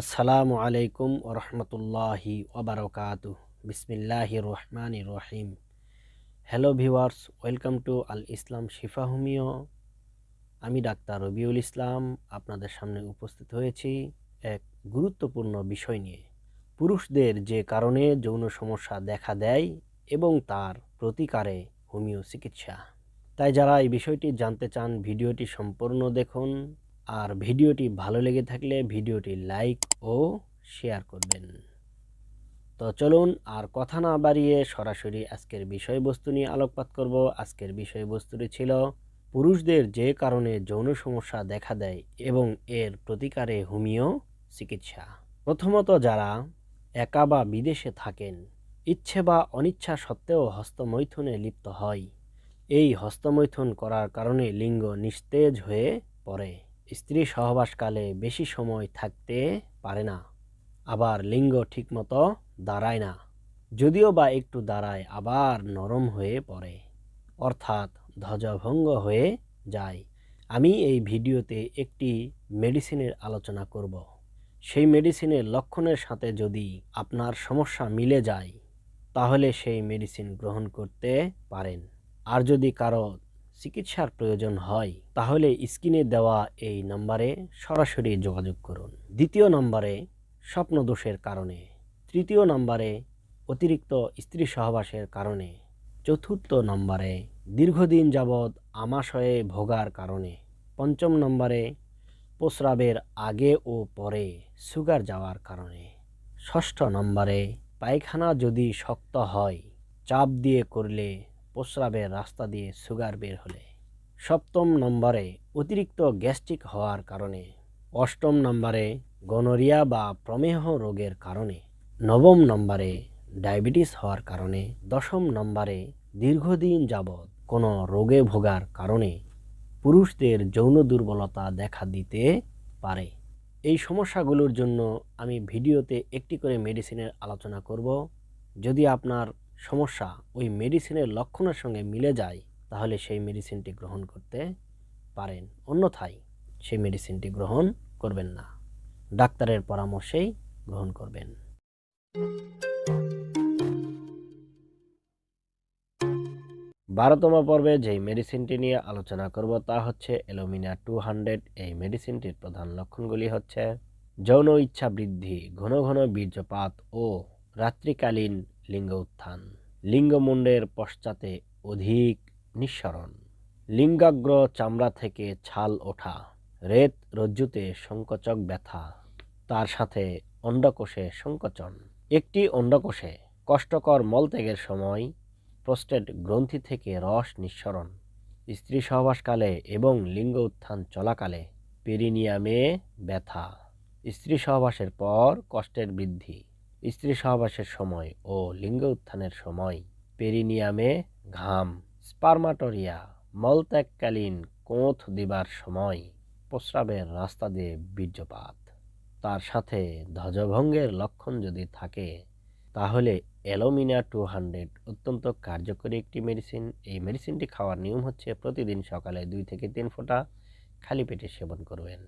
আসসালামু আলাইকুম ওরহমতুল্লাহি ওবরকাত বিসমিল্লাহ রহমান রহিম। Hello viewers welcome to Al Islam Shifa homeo আমি ডাক্তার রবিউল ইসলাম, আপনাদের সামনে উপস্থিত হয়েছি এক গুরুত্বপূর্ণ বিষয় নিয়ে। পুরুষদের যে কারণে যৌন সমস্যা দেখা দেয় এবং তার প্রতিকারে হোমিও চিকিৎসা। তাই যারা এই বিষয়টি জানতে চান, ভিডিওটি সম্পূর্ণ দেখুন। আর ভিডিওটি ভালো লেগে থাকলে ভিডিওটি লাইক ও শেয়ার করবেন। তো চলুন আর কথা না বাড়িয়ে সরাসরি আজকের বিষয়বস্তু নিয়ে আলোকপাত করব। আজকের বিষয়বস্তুটি ছিল পুরুষদের যে কারণে যৌন সমস্যা দেখা দেয় এবং এর প্রতিকারে হোমিও চিকিৎসা। প্রথমত যারা একা বা বিদেশে থাকেন, ইচ্ছে বা অনিচ্ছা সত্ত্বেও হস্তমৈথুনে লিপ্ত হয়। এই হস্তমৈথুন করার কারণে লিঙ্গ নিস্তেজ হয়ে পড়ে। স্ত্রী সহবাসকালে বেশি সময় থাকতে পারে না, আবার লিঙ্গ ঠিকমতো দাঁড়ায় না, যদিও বা একটু দাঁড়ায়, আবার নরম হয়ে পড়ে, অর্থাৎ ধ্বজভঙ্গ হয়ে যায়। আমি এই ভিডিওতে একটি মেডিসিনের আলোচনা করব। সেই মেডিসিনের লক্ষণের সাথে যদি আপনার সমস্যা মিলে যায়, তাহলে সেই মেডিসিন গ্রহণ করতে পারেন। আর যদি কারও চিকিৎসার প্রয়োজন হয়, তাহলে স্ক্রিনে দেওয়া এই নম্বরে সরাসরি যোগাযোগ করুন। দ্বিতীয় নম্বরে স্বপ্নদোষের কারণে, তৃতীয় নম্বরে অতিরিক্ত স্ত্রী সহবাসের কারণে, চতুর্থ নম্বরে দীর্ঘদিন যাবৎ আমাশয়ে ভোগার কারণে, পঞ্চম নম্বরে প্রস্রাবের আগে ও পরে সুগার যাওয়ার কারণে, ষষ্ঠ নম্বরে পায়খানা যদি শক্ত হয়, চাপ দিয়ে করলে প্রস্রাবের রাস্তা দিয়ে সুগার বের হলে। সপ্তম নম্বরে অতিরিক্ত গ্যাস্ট্রিক হওয়ার কারণে। অষ্টম নম্বরে গনোরিয়া বা প্রমেহ রোগের কারণে। নবম নম্বরে ডায়াবেটিস হওয়ার কারণে। দশম নম্বরে দীর্ঘদিন যাবৎ কোনো রোগে ভোগার কারণে পুরুষদের যৌন দুর্বলতা দেখা দিতে পারে। এই সমস্যাগুলোর জন্য আমি ভিডিওতে একটি করে মেডিসিনের আলোচনা করব। যদি আপনার সমস্যা ওই মেডিসিনের লক্ষণের সঙ্গে মিলে যায়, তাহলে সেই মেডিসিনটি গ্রহণ করতে পারেন। অন্যথায় সেই মেডিসিনটি গ্রহণ করবেন না। ডাক্তারের পরামর্শেই গ্রহণ করবেন। বারোতম পর্বে যেই মেডিসিনটি নিয়ে আলোচনা করব, তা হচ্ছে এলোমিনা টু হান্ড্রেড এই মেডিসিনটির প্রধান লক্ষণগুলি হচ্ছে, যৌন ইচ্ছা বৃদ্ধি, ঘন ঘন বীর্যপাত ও রাত্রিকালীন লিঙ্গ উত্থান লিঙ্গমুণ্ডের পশ্চাতে অধিক নিঃসরণ। লিঙ্গাগ্র চামড়া থেকে ছাল ওঠা। রেত রজ্জুতে সংকোচক ব্যথা। তার সাথে অন্ডকোষে সংকোচন একটি অন্ডকোষে কষ্টকর মলত্যাগের সময় প্রস্টেট গ্রন্থি থেকে রস নিঃসরণ। স্ত্রী সহবাসকালে এবং লিঙ্গ উত্থান চলাকালে পেরিনিয়ামে ব্যথা। স্ত্রী সহবাসের পর কষ্টের বৃদ্ধি। স্ত্রী সহবাসের সময় ও লিঙ্গ উত্থানের সময় পেরিনিয়ামে ঘাম, স্পার্মাটোরিয়া, মলত্যাগকালীন কোঁথ দিবার সময় প্রস্রাবের রাস্তা দিয়ে বীর্যপাত। তার সাথে ধ্বজভঙ্গের লক্ষণ যদি থাকে, তাহলে অ্যালোমিনা টু হান্ড্রেড অত্যন্ত কার্যকরী একটি মেডিসিন। এই মেডিসিনটি খাওয়ার নিয়ম হচ্ছে প্রতিদিন সকালে দুই থেকে তিন ফোঁটা খালি পেটে সেবন করবেন।